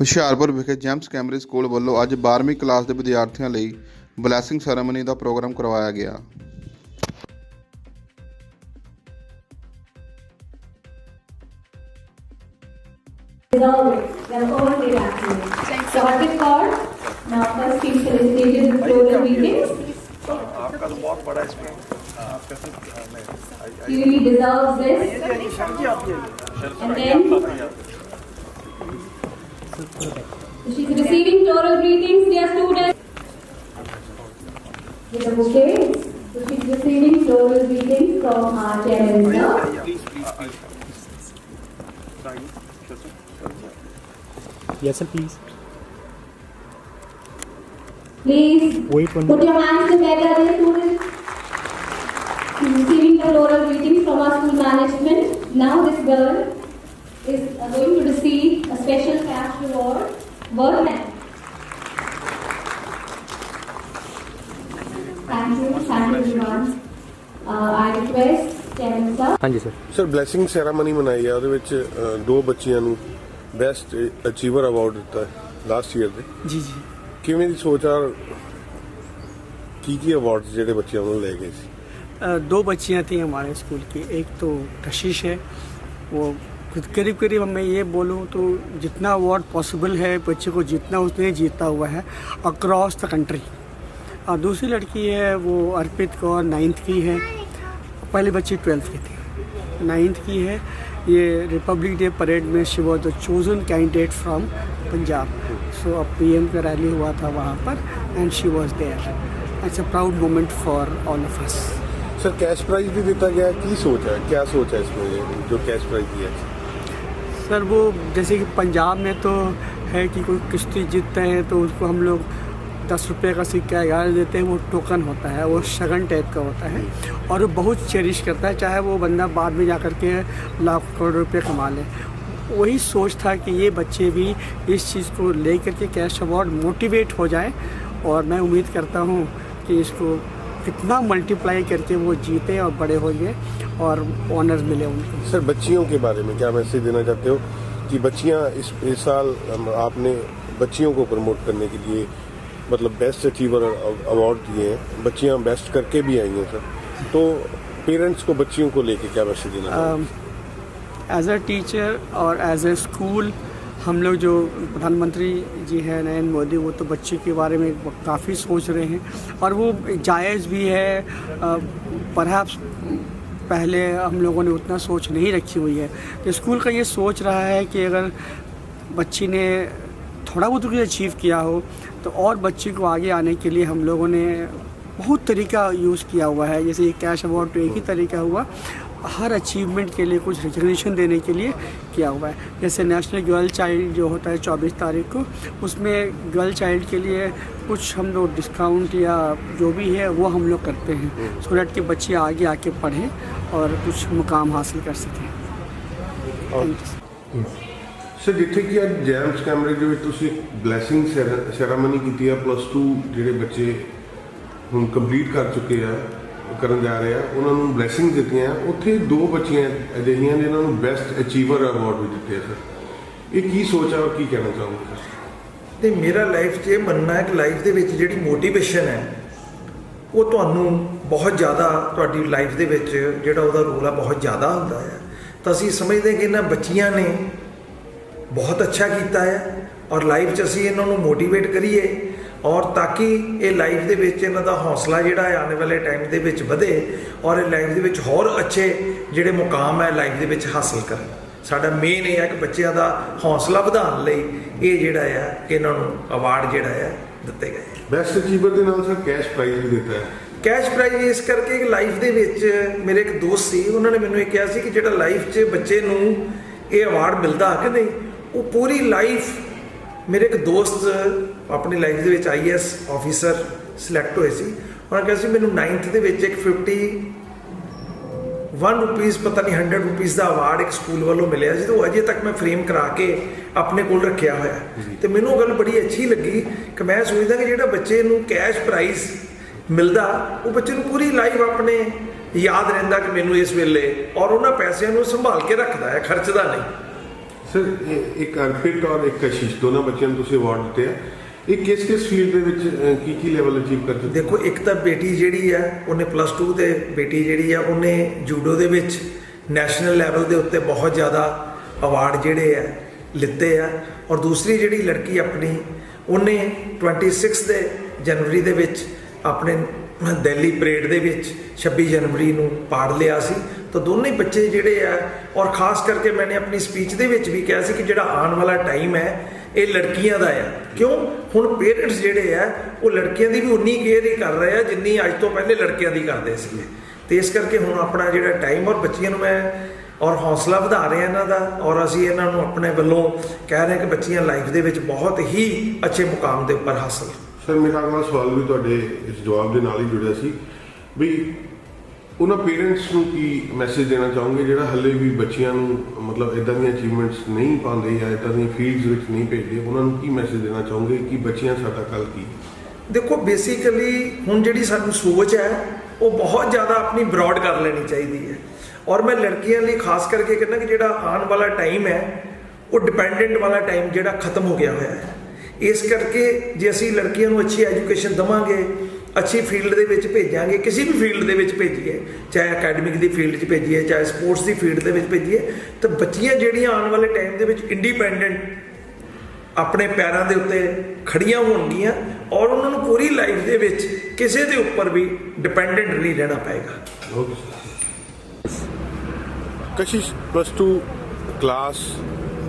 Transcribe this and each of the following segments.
ਹੁਸ਼ਿਆਰਪੁਰ ਵਿਖੇ ਜੈਮਸ ਕੈਮਰੇ ਸਕੂਲ ਵੱਲੋਂ ਅੱਜ 12ਵੀਂ ਕਲਾਸ ਦੇ ਵਿਦਿਆਰਥੀਆਂ ਲਈ ਬਲੇਸਿੰਗ ਸੈਰੇਮਨੀ ਦਾ ਪ੍ਰੋਗਰਾਮ ਕਰਵਾਇਆ ਗਿਆ Resolve, they're all very active. So what is called? Now first team felicitated with floral greetings. आपका तो बहुत बड़ा इसमें आपका receiving floral greetings, dear students. With a bouquet. Receiving floral greetings from our chairman, sir. Yes, sir, please. Please Wait one put your hands together, dear students. She's receiving the floral greetings from our school management. Now this girl is going to receive special cash reward worth ten. Thank you, thank you everyone. Uh, I request Chairman sir. हाँ जी sir sir blessing ceremony ਮਨਾਈ ਹੈ ਉਹਦੇ ਵਿੱਚ ਅ, ਦੋ ਬੱਚੀਆਂ ਨੂੰ best achiever award ਦਿੱਤਾ ਹੈ ਲਾਸਟ ਈਅਰ ਦੇ जी जी ਕਿਵੇਂ ਦੀ ਸੋਚ ਆ ਕੀ ਕੀ ਅਵਾਰਡ ਜਿਹੜੇ ਬੱਚਿਆਂ ਨੂੰ ਲੈ ਗਏ ਸੀ अ, दो बच्चियां थी हमारे स्कूल की एक तो कशिश है वो खुद करीब करीब मैं ये बोलूँ तो जितना अवार्ड पॉसिबल है, बच्चे को जितना उसने जीता हुआ है अक्रॉस द कंट्री और दूसरी लड़की है, वो अर्पित कौर नाइन्थ की है। पहली बच्ची ट्वेल्थ की थी। नाइन्थ की है। ये रिपब्लिक डे परेड में she was the chosen candidate from Punjab so अब पी एम का रैली हुआ था वहाँ पर and she was there it's a proud moment for all of us sir cash prize भी देता गया की सोच है? क्या सोच है इसमें? जो कैश प्राइज दिया सर वो, जैसे कि पंजाब में तो है कि कोई किश्ती जीतते हैं तो उसको हम लोग दस रुपये का सिक्का ग्यारह देते हैं, वो टोकन होता है, वो शगन टाइप का होता है। और वो बहुत चेरिश करता है, चाहे वो बंदा बाद में जा कर के लाख करोड़ रुपये कमा ले। वही सोच था कि ये बच्चे भी इस चीज़ को ले करके कैश अवार्ड मोटिवेट हो जाए, और मैं उम्मीद करता हूँ कि इसको कितना मल्टीप्लाई करके वो जीते और बड़े हो गए और ऑनर्स मिले उनको। सर बच्चियों के बारे में क्या मैसेज देना चाहते हो? कि बच्चियाँ इस इस साल आपने बच्चियों को प्रमोट करने के लिए मतलब बेस्ट अचीवर अवार्ड दिए हैं। बच्चियाँ बेस्ट करके भी आई हैं सर। तो पेरेंट्स को बच्चियों को लेके क्या मैसेज देना एज अ टीचर और एज ए स्कूल हम लोग जो प्रधानमंत्री जी हैं, नरेंद्र मोदी, वो तो बच्चे के बारे में काफ़ी सोच रहे हैं। और वो जायज़ भी है परहैप्स पहले हम लोगों ने उतना सोच नहीं रखी हुई है। तो स्कूल का ये सोच रहा है कि अगर बच्ची ने थोड़ा बहुत कुछ अचीव किया हो तो और बच्ची को आगे आने के लिए हम लोगों ने बहुत तरीका यूज़ किया हुआ है। जैसे ये कैश अवार्ड तो एक ही तरीका हुआ। हर अचीवमेंट के लिए कुछ रिकग्निशन देने के लिए किया हुआ है जैसे नेशनल गर्ल चाइल्ड जो होता है चौबीस तारीख को उसमें गर्ल चाइल्ड के लिए कुछ हम लोग डिस्काउंट या जो भी है वो हम लोग करते हैं सो डैट कि बच्चे आगे आके पढ़ें और कुछ मुकाम हासिल कर सकें ਸਰ ਜਿੱਥੇ ਕਿ ਅੱਜ ਜੈਮਸ ਕੈਮਰੇ ਦੇ ਵਿੱਚ ਤੁਸੀਂ ਬਲੇਸਿੰਗ ਸੈਰਾਮਨੀ ਕੀਤੀ ਆ ਪਲੱਸ 2 ਜਿਹੜੇ ਬੱਚੇ ਹੁਣ ਕੰਪਲੀਟ ਕਰ ਚੁੱਕੇ ਆ ਕਰਨ ਜਾ ਰਹੇ ਆ, ਉਹਨਾਂ ਨੂੰ ਬਲੇਸਿੰਗ ਦਿੱਤੀਆਂ ਉੱਥੇ ਦੋ ਬੱਚੀਆਂ ਅਜਿਹੀਆਂ ਨੇ, ਇਹਨਾਂ ਨੂੰ ਬੈਸਟ ਅਚੀਵਰ ਅਵਾਰਡ ਵੀ ਦਿੱਤੇ ਸਰ। ਇਹ ਕੀ ਸੋਚ ਆ ਔਰ ਕੀ ਕਹਿਣਾ ਚਾਹੋਗੇ, ਸਰ? ਤੇ ਮੇਰਾ ਲਾਈਫ 'ਚ ਇਹ ਮੰਨਣਾ ਹੈ ਕਿ ਲਾਈਫ ਦੇ ਵਿੱਚ ਜਿਹੜੀ ਮੋਟੀਵੇਸ਼ਨ ਹੈ, ਉਹ ਤੁਹਾਨੂੰ ਬਹੁਤ ਜ਼ਿਆਦਾ ਤੁਹਾਡੀ ਲਾਈਫ ਦੇ ਵਿੱਚ ਜਿਹੜਾ ਉਹਦਾ ਰੋਲ ਆ, ਬਹੁਤ ਜ਼ਿਆਦਾ ਹੁੰਦਾ ਹੈ। ਤਾਂ ਅਸੀਂ ਸਮਝਦੇ ਕਿ ਇਹਨਾਂ ਬੱਚੀਆਂ ਨੇ ਬਹੁਤ ਅੱਛਾ ਕੀਤਾ ਹੈ ਔਰ ਲਾਈਫ 'ਚ ਅਸੀਂ ਇਹਨਾਂ ਨੂੰ ਮੋਟੀਵੇਟ ਕਰੀਏ। ਔਰ ਤਾਂ ਕਿ ਇਹ ਲਾਈਫ ਦੇ ਵਿੱਚ ਇਹਨਾਂ ਦਾ ਹੌਸਲਾ ਜਿਹੜਾ ਹੈ ਆਉਣ ਵਾਲੇ ਟਾਈਮ ਦੇ ਵਿੱਚ ਵਧੇ ਔਰ ਇਹ ਲਾਈਫ ਦੇ ਵਿੱਚ ਹੋਰ ਅੱਛੇ ਜਿਹੜੇ ਮੁਕਾਮ ਹੈ ਲਾਈਫ ਦੇ ਵਿੱਚ ਹਾਸਲ ਕਰਨ। ਸਾਡਾ ਮੇਨ ਇਹ ਹੈ ਕਿ ਬੱਚਿਆਂ ਦਾ ਹੌਸਲਾ ਵਧਾਉਣ ਲਈ ਇਹ ਜਿਹੜਾ ਹੈ ਕਿ ਇਹਨਾਂ ਨੂੰ ਅਵਾਰਡ ਜਿਹੜਾ ਹੈ ਦਿੱਤੇ ਗਏ। ਬੈਸਟ ਅਚੀਵਰ ਦੇ ਨਾਲ ਸਰ ਕੈਸ਼ ਪ੍ਰਾਈਜ਼ ਵੀ ਦਿੱਤਾ ਹੈ। ਕੈਸ਼ ਪ੍ਰਾਈਜ਼ ਇਸ ਕਰਕੇ ਕਿ ਲਾਈਫ ਦੇ ਵਿੱਚ ਮੇਰੇ ਇੱਕ ਦੋਸਤ ਸੀ ਉਹਨਾਂ ਨੇ ਮੈਨੂੰ ਇਹ ਕਿਹਾ ਸੀ ਕਿ ਜਿਹੜਾ ਲਾਈਫ 'ਚ ਬੱਚੇ ਨੂੰ ਇਹ ਅਵਾਰਡ ਮਿਲਦਾ ਕਿ ਨਹੀਂ ਉਹ ਪੂਰੀ ਲਾਈਫ ਮੇਰੇ ਇੱਕ ਦੋਸਤ ਆਪਣੀ ਲਾਈਫ ਦੇ ਵਿੱਚ ਆਈਐਸ ਆਫੀਸਰ ਸਿਲੈਕਟ ਹੋਏ ਸੀ। ਉਹਨਾਂ ਕਿਹਾ ਸੀ ਮੈਨੂੰ 9th ਦੇ ਵਿੱਚ ਇੱਕ 50 1 ਰੁਪੀਸ ਪਤਾ ਨਹੀਂ 100 ਰੁਪੀਸ ਦਾ ਅਵਾਰਡ ਇੱਕ ਸਕੂਲ ਵੱਲੋਂ ਮਿਲਿਆ ਸੀ ਤੇ ਉਹ ਅਜੇ ਤੱਕ ਮੈਂ ਫਰੇਮ ਕਰਾ ਕੇ ਆਪਣੇ ਕੋਲ ਰੱਖਿਆ ਹੋਇਆ। ਤੇ ਮੈਨੂੰ ਉਹ ਗੱਲ ਬੜੀ ਅੱਛੀ ਲੱਗੀ ਕਿ ਮੈਂ ਸੋਚਦਾ ਕਿ ਜਿਹੜਾ ਬੱਚੇ ਨੂੰ ਕੈਸ਼ ਪ੍ਰਾਈਜ਼ ਮਿਲਦਾ ਉਹ ਬੱਚੇ ਨੂੰ ਪੂਰੀ ਲਾਈਫ ਆਪਣੇ ਯਾਦ ਰਹਿੰਦਾ ਕਿ ਮੈਨੂੰ ਇਸ ਵੇਲੇ ਔਰ ਉਹਨਾਂ ਪੈਸਿਆਂ ਨੂੰ ਸੰਭਾਲ ਕੇ ਰੱਖਦਾ ਹੈ ਖਰਚਦਾ ਨਹੀਂ। ਸਰ ਇੱਕ ਅਰਪਿਤ ਔਰ ਇੱਕ ਕਸ਼ਿਸ਼ ਦੋਨਾਂ ਬੱਚਿਆਂ ਨੂੰ ਤੁਸੀਂ ਅਵਾਰਡ ਦਿੱਤੇ ਆ। ਇਹ ਕਿਸ ਕਿਸ ਫੀਲਡ ਦੇ ਵਿੱਚ ਕੀ ਕੀ ਲੈਵਲ ਅਚੀਵ ਕਰ ਚੁੱਕੇ ਦੇਖੋ, ਇੱਕ ਤਾਂ ਬੇਟੀ ਜਿਹੜੀ ਹੈ ਉਹਨੇ ਪਲੱਸ 2 ਤੇ ਬੇਟੀ ਜਿਹੜੀ ਆ, ਉਹਨੇ ਜੂਡੋ ਦੇ ਵਿੱਚ ਨੈਸ਼ਨਲ ਲੈਵਲ ਦੇ ਉੱਤੇ ਬਹੁਤ ਜ਼ਿਆਦਾ ਅਵਾਰਡ ਜਿਹੜੇ ਆ, ਲਿੱਤੇ ਆ। ਔਰ ਦੂਸਰੀ ਜਿਹੜੀ ਲੜਕੀ ਆਪਣੀ, ਉਹਨੇ 26 ਦੇ ਜਨਵਰੀ ਦੇ ਵਿੱਚ ਆਪਣੇ ਦਿੱਲੀ ਪਰੇਡ ਦੇ ਵਿੱਚ 26 ਜਨਵਰੀ ਨੂੰ ਪਾੜ ਲਿਆ ਸੀ। ਤਾਂ ਦੋਨੇ ਬੱਚੇ ਜਿਹੜੇ ਆ, ਔਰ ਖਾਸ ਕਰਕੇ ਮੈंने ਆਪਣੀ ਸਪੀਚ ਦੇ ਵਿੱਚ ਵੀ ਕਿਹਾ ਸੀ ਕਿ ਜਿਹੜਾ ਆਉਣ ਵਾਲਾ ਟਾਈਮ ਹੈ, ਇਹ ਲੜਕੀਆਂ ਦਾ ਆ। ਕਿਉਂ? ਹੁਣ ਪੇਰੈਂਟਸ ਜਿਹੜੇ ਆ, ਉਹ ਲੜਕੀਆਂ ਦੀ ਵੀ ਉਨੀ ਕੇਅਰ ਹੀ ਕਰ ਰਹੇ ਆ ਜਿੰਨੀ ਅੱਜ ਤੋਂ ਪਹਿਲੇ ਲੜਕਿਆਂ ਦੀ ਕਰਦੇ ਸੀਗੇ। ਤੇ ਇਸ ਕਰਕੇ ਹੁਣ ਆਪਣਾ ਜਿਹੜਾ ਟਾਈਮ ਔਰ ਬੱਚੀਆਂ ਨੂੰ ਮੈਂ, ਔਰ ਹੌਸਲਾ ਵਧਾ ਰਹੇ ਇਹਨਾਂ ਦਾ, ਔਰ ਅਸੀਂ ਇਹਨਾਂ ਨੂੰ ਆਪਣੇ ਵੱਲੋਂ ਕਹਿ ਰਹੇ ਕਿ ਬੱਚੀਆਂ ਲਾਈਫ ਦੇ ਵਿੱਚ ਬਹੁਤ ਹੀ ਅੱਛੇ ਮੁਕਾਮ ਦੇ ਉੱਪਰ ਹਾਸਲ। ਸਰ, ਮੇਰਾ ਅਗਲਾ ਸਵਾਲ ਵੀ ਤੁਹਾਡੇ ਇਸ ਜਵਾਬ ਦੇ ਨਾਲ ਹੀ ਜੁੜਿਆ ਸੀ ਵੀ ਉਹਨਾਂ ਪੇਰੈਂਟਸ ਨੂੰ ਕੀ ਮੈਸੇਜ ਦੇਣਾ ਚਾਹੋਗੇ? ਜਿਹੜਾ ਹੱਲੇ ਵੀ ਬੱਚਿਆਂ ਨੂੰ, ਮਤਲਬ ਇਦਾਂ ਦੀਆਂ ਅਚੀਵਮੈਂਟਸ ਨਹੀਂ ਪਾਉਂਦੇ ਜਾਂ ਇਦਾਂ ਦੀਆਂ ਫੀਲਡਸ ਵਿੱਚ ਨਹੀਂ ਭੇਜਦੇ, ਉਹਨਾਂ ਨੂੰ ਕੀ ਮੈਸੇਜ ਦੇਣਾ ਚਾਹੋਗੇ ਕਿ ਬੱਚਿਆਂ ਸਾਡਾ ਕੱਲ ਕੀ? ਦੇਖੋ ਬੇਸਿਕਲੀ ਹੁਣ ਜਿਹੜੀ ਸਾਨੂੰ ਸੋਚ ਹੈ, ਉਹ ਬਹੁਤ ਜ਼ਿਆਦਾ ਆਪਣੀ ਬ੍ਰੌਡ ਕਰ ਲੈਣੀ ਚਾਹੀਦੀ ਹੈ। ਔਰ ਮੈਂ ਲੜਕੀਆਂ ਲਈ ਖਾਸ ਕਰਕੇ ਕਹਿੰਦਾ ਕਿ ਜਿਹੜਾ ਆਉਣ ਵਾਲਾ ਟਾਈਮ ਹੈ, ਉਹ ਡਿਪੈਂਡੈਂਟ ਵਾਲਾ ਟਾਈਮ ਜਿਹੜਾ ਖਤਮ ਹੋ ਗਿਆ ਹੋਇਆ ਹੈ। ਇਸ ਕਰਕੇ ਜੇ ਅਸੀਂ ਲੜਕੀਆਂ ਨੂੰ ਅੱਛੀ ਐਜੂਕੇਸ਼ਨ ਦਵਾਂਗੇ ਅੱਛੀ ਫੀਲਡ ਦੇ ਵਿੱਚ ਭੇਜਾਂਗੇ, ਕਿਸੇ ਵੀ ਫੀਲਡ ਦੇ ਵਿੱਚ ਭੇਜੀਏ, ਚਾਹੇ ਅਕੈਡਮਿਕ ਦੀ ਫੀਲਡ 'ਚ ਭੇਜੀਏ, ਚਾਹੇ ਸਪੋਰਟਸ ਦੀ ਫੀਲਡ ਦੇ ਵਿੱਚ ਭੇਜੀਏ, ਤਾਂ ਬੱਚੀਆਂ ਜਿਹੜੀਆਂ ਆਉਣ ਵਾਲੇ ਟਾਈਮ ਦੇ ਵਿੱਚ ਇੰਡੀਪੈਂਡੈਂਟ ਆਪਣੇ ਪੈਰਾਂ ਦੇ ਉੱਤੇ ਖੜੀਆਂ ਹੋਣਗੀਆਂ ਔਰ ਉਹਨਾਂ ਨੂੰ ਪੂਰੀ ਲਾਈਫ ਦੇ ਵਿੱਚ ਕਿਸੇ ਦੇ ਉੱਪਰ ਵੀ ਡਿਪੈਂਡੈਂਟ ਨਹੀਂ ਰਹਿਣਾ ਪਏਗਾ। ਕਸ਼ਿਸ਼ ਪਲੱਸ 2 ਕਲਾਸ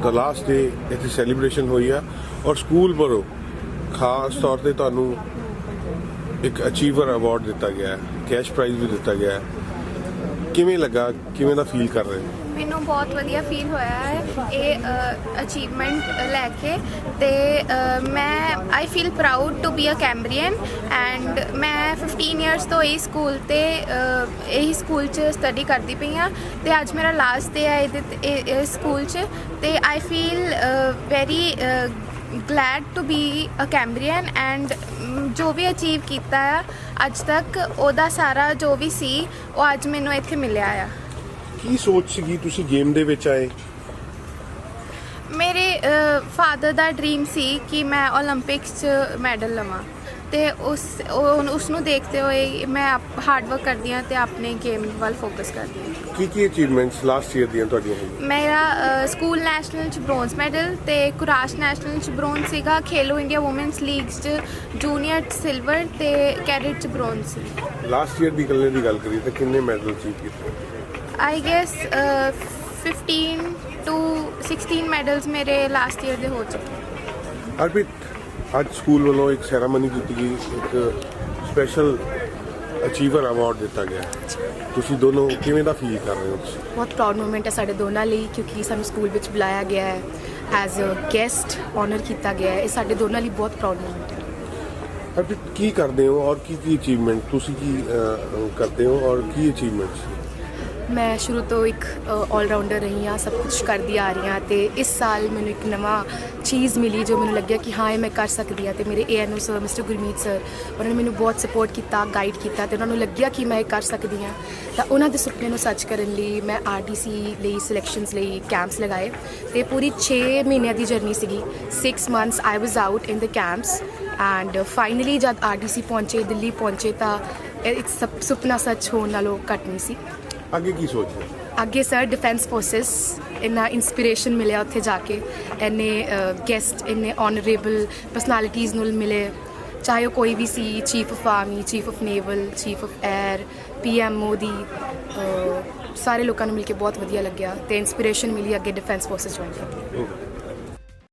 ਦਾ ਲਾਸਟ ਡੇ ਇੱਥੇ ਸੈਲੀਬ੍ਰੇਸ਼ਨ ਹੋਈ ਆ ਔਰ ਸਕੂਲ ਵੱਲੋਂ ਖਾਸ ਤੌਰ ਤੇ ਤੁਹਾਨੂੰ ਇੱਕ ਅਚੀਵਰ ਅਵਾਰਡ ਦਿੱਤਾ ਗਿਆ ਹੈ ਕੈਸ਼ ਪ੍ਰਾਈਜ਼ ਵੀ ਦਿੱਤਾ ਗਿਆ ਹੈ। ਕਿਵੇਂ ਲੱਗਾ? ਕਿਵੇਂ ਦਾ ਫੀਲ ਕਰ ਰਹੇ ਹੋ? ਮੈਨੂੰ ਬਹੁਤ ਵਧੀਆ ਫੀਲ ਹੋਇਆ ਹੈ ਇਹ ਅਚੀਵਮੈਂਟ ਲੈ ਕੇ ਤੇ ਮੈਂ I feel proud to be a Cambrian and ਮੈਂ 15 ਇਅਰਸ ਤੋਂ ਇਹ ਸਕੂਲ ਤੇ ਅ, ਇਹੀ ਸਕੂਲ 'ਚ ਸਟੱਡੀ ਕਰਦੀ ਪਈ ਹਾਂ ਤੇ ਅੱਜ ਮੇਰਾ ਲਾਸਟ ਡੇ ਹੈ ਇਹਦੇ ਇਸ ਸਕੂਲ 'ਚ ਤੇ I feel very glad to be a Cambrian and ਜੋ ਵੀ ਅਚੀਵ ਕੀਤਾ ਆ ਅੱਜ ਤੱਕ ਉਹਦਾ ਸਾਰਾ ਜੋ ਵੀ ਸੀ ਉਹ ਅੱਜ ਮੈਨੂੰ ਇੱਥੇ ਮਿਲਿਆ ਆ। ਕੀ ਸੋਚ ਸੀਗੀ ਤੁਸੀਂ ਗੇਮ ਦੇ ਵਿੱਚ ਆਏ? ਮੇਰੇ ਫਾਦਰ ਦਾ ਡ੍ਰੀਮ ਸੀ ਕਿ ਮੈਂ 올림픽ਸ 'ਚ ਮੈਡਲ ਲਵਾਂ। ਤੇ ਉਸ ਉਸ ਨੂੰ ਦੇਖਦੇ ਹੋਏ ਮੈਂ ਹਾਰਡ ਵਰਕ ਕਰਦੀ ਹਾਂ ਤੇ ਆਪਣੇ ਗੇਮ ਵੱਲ ਫੋਕਸ ਕਰਦੀ ਹਾਂ। ਕੀ ਕੀ ਅਚੀਵਮੈਂਟਸ ਲਾਸਟ ਈਅਰ ਦੀਆਂ ਤੁਹਾਡੀਆਂ ਹੈਗੀਆਂ ਮੇਰਾ ਸਕੂਲ ਨੈਸ਼ਨਲ 'ਚ ਬ੍ਰੌਂਜ਼ ਮੈਡਲ ਤੇ ਕੁਰਾਸ਼ ਨੈਸ਼ਨਲ 'ਚ ਬ੍ਰੌਂਜ਼ ਸੀਗਾ ਖੇਲੋ ਇੰਡੀਆ ਔਮਨਸ ਲੀਗਸ 'ਚ ਜੂਨੀਅਰ 'ਚ ਸਿਲਵਰ ਤੇ ਕੈਡਟ 'ਚ ਬ੍ਰੌਂਜ਼ ਸੀ। ਲਾਸਟ ਈਅਰ ਦੀ ਇਕੱਲੇ ਦੀ ਗੱਲ ਕਰੀਏ ਤਾਂ ਕਿੰਨੇ ਮੈਡਲ ਅਚੀਵ ਕੀਤੇ? ਆਈ ਗੈਸ 15 ਟੂ 16 ਮੈਡਲਸ ਮੇਰੇ ਲਾਸਟ ਈਅਰ ਦੇ ਹੋ ਚੁੱਕੇ। ਅਰਪਿਤ ਅੱਜ ਸਕੂਲ ਵੱਲੋਂ ਇੱਕ ਸੈਰਾਮਨੀ ਕੀਤੀ ਗਈ ਇੱਕ ਸਪੈਸ਼ਲ ਅਚੀਵਰ ਅਵਾਰਡ ਦਿੱਤਾ ਗਿਆ। ਤੁਸੀਂ ਦੋਨੋਂ ਕਿਵੇਂ ਦਾ ਫੀਲ ਕਰ ਰਹੇ ਹੋ ਬਹੁਤ ਪ੍ਰਾਊਡ ਮੂਮੈਂਟ ਹੈ ਸਾਡੇ ਦੋਨਾਂ ਲਈ ਕਿਉਂਕਿ ਸਾਨੂੰ ਸਕੂਲ ਵਿੱਚ ਬੁਲਾਇਆ ਗਿਆ ਹੈ ਐਜ਼ ਅ ਗੈਸਟ ਆਨਰ ਕੀਤਾ ਗਿਆ ਹੈ ਇਹ ਸਾਡੇ ਦੋਨਾਂ ਲਈ ਬਹੁਤ ਪ੍ਰਾਊਡ ਮੂਮੈਂਟ ਹੈ। ਅਰਪਿਤ ਕੀ ਕਰਦੇ ਹੋ ਔਰ ਕੀ ਕੀ ਅਚੀਵਮੈਂਟ ਤੁਸੀਂ ਕੀ ਕਰਦੇ ਹੋ ਔਰ ਕੀ ਅਚੀਵਮੈਂਟਸ ਮੈਂ ਸ਼ੁਰੂ ਤੋਂ ਇੱਕ ਆਲਰਾਊਂਡਰ ਰਹੀ ਹਾਂ, ਸਭ ਕੁਝ ਕਰਦੀ ਆ ਰਹੀ ਹਾਂ ਤੇ ਇਸ ਸਾਲ ਮੈਨੂੰ ਇੱਕ ਨਵਾਂ ਚੀਜ਼ ਮਿਲੀ ਜੋ ਮੈਨੂੰ ਲੱਗਿਆ ਕਿ ਹਾਂ, ਇਹ ਮੈਂ ਕਰ ਸਕਦੀ ਹਾਂ ਤੇ ਮੇਰੇ ANO sir mister Gurmeet sir ਉਹਨਾਂ ਨੇ ਮੈਨੂੰ ਬਹੁਤ ਸਪੋਰਟ ਕੀਤਾ ਗਾਈਡ ਕੀਤਾ ਤੇ ਉਹਨਾਂ ਨੂੰ ਲੱਗਿਆ ਕਿ ਮੈਂ ਇਹ ਕਰ ਸਕਦੀ ਹਾਂ। ਤਾਂ ਉਹਨਾਂ ਦੇ ਸੁਪਨੇ ਨੂੰ ਸੱਚ ਕਰਨ ਲਈ ਮੈਂ ਆਰਡੀਸੀ ਲਈ ਸਿਲੈਕਸ਼ਨਸ ਲਈ ਕੈਂਪਸ ਲਗਾਏ ਤੇ ਪੂਰੀ 6 ਮਹੀਨਿਆਂ ਦੀ ਜਰਨੀ ਸੀਗੀ। 6 months I was out in the campus and finally ਜਦ ਆਰਡੀਸੀ ਪਹੁੰਚੇ, ਦਿੱਲੀ ਪਹੁੰਚੇ ਤਾਂ ਇਹ ਇੱਕ ਸਪ- ਸੁਪਨਾ ਸੱਚ ਹੋਣ ਨਾਲੋਂ ਘੱਟ ਨਹੀਂ ਸੀ। ਅੱਗੇ ਕੀ ਸੋਚ ਰਹੇ ਹੋ? ਅੱਗੇ ਸਰ ਡਿਫੈਂਸ ਫੋਰਸਸ ਇੰਨਾ ਇਨਸਪੀਰੇਸ਼ਨ ਮਿਲਿਆ ਉੱਥੇ ਜਾ ਕੇ ਇੰਨੇ ਗੈਸਟ ਇੰਨੇ ਆਨਰੇਬਲ ਪਰਸਨੈਲਿਟੀਜ਼ ਨੂੰ ਮਿਲੇ ਚਾਹੇ ਉਹ ਕੋਈ ਵੀ ਸੀ chief of army chief of naval chief of air PM Modi ਸਾਰੇ ਲੋਕਾਂ ਨੂੰ ਮਿਲ ਕੇ ਬਹੁਤ ਵਧੀਆ ਲੱਗਿਆ ਤੇ ਇਨਸਪੀਰੇਸ਼ਨ ਮਿਲੀ ਅੱਗੇ ਡਿਫੈਂਸ ਫੋਰਸਸ ਜੁਆਇਨ ਕਰਨ Okay.